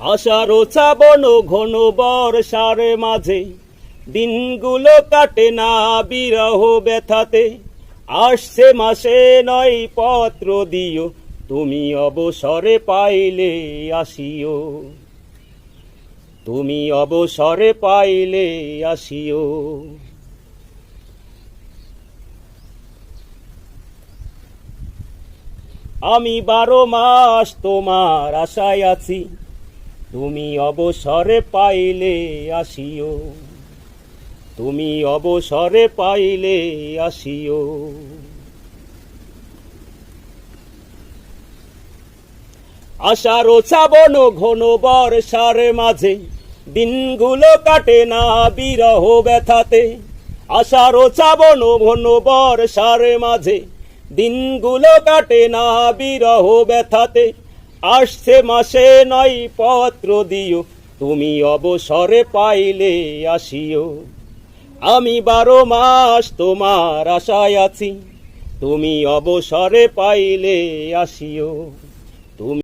আশারো চাবন ঘন বর্ষার মাঝে, দিনগুলো কাটে না বিরহ ব্যথাতে। আসছে মাসে নয় পত্র দিও, তুমি অবসরে পাইলে আসিও। তুমি অবসরে পাইলে আসিও। আমি বারো মাস তোমার আশায় আছি তুমি অবসরে পাইলে আসিও। তুমি অবসরে পাইলে আসিও। আশারো চাবন ঘন বর্ষার মাঝে দিনগুলো কাটে না বিরহ ব্যথাতে। আশারো চাবন ঘন বর্ষার মাঝে দিনগুলো কাটে না বিরহ ব্যথাতে। আসছে মাসে নয় পত্র দিও, তুমি অবসরে পাইলে আসিও। আমি বারো মাস তোমার আশায় আছি, তুমি অবসরে পাইলে আসিও। তুমি